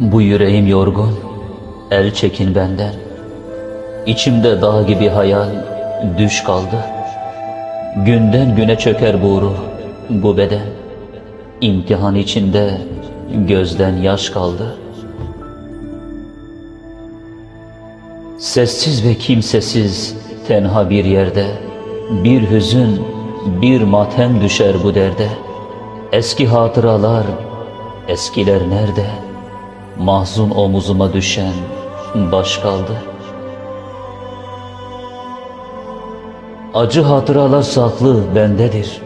Bu yüreğim yorgun, el çekin benden. İçimde dağ gibi hayal, düş kaldı. Günden güne çöker bu bu beden. İmtihan içinde gözden yaş kaldı. Sessiz ve kimsesiz tenha bir yerde bir hüzün, bir matem düşer bu derde. Eski hatıralar, eskiler nerede? Mahzun omuzuma düşen baş kaldı. Acı hatıralar saklı bendedir.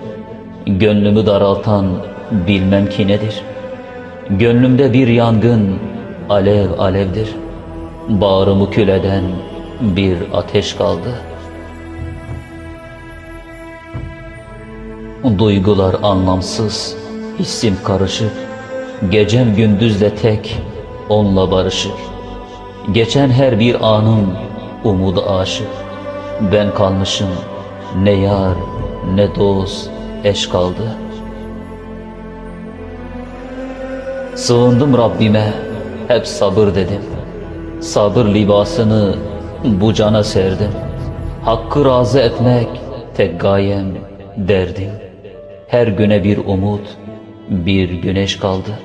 Gönlümü daraltan bilmem ki nedir. Gönlümde bir yangın alev alevdir. Bağrımı kül eden bir ateş kaldı. Duygular anlamsız, hissim karışık. Gecem gündüzle tek, onunla barışır. Geçen her bir anım umuda aşık. Ben kalmışım, ne yar, ne dost, eş kaldı. Sığındım Rabbime, hep sabır dedim. Sabır libasını bu cana serdim. Hakkı razı etmek tek gayem, derdim. Her güne bir umut, bir güneş kaldı.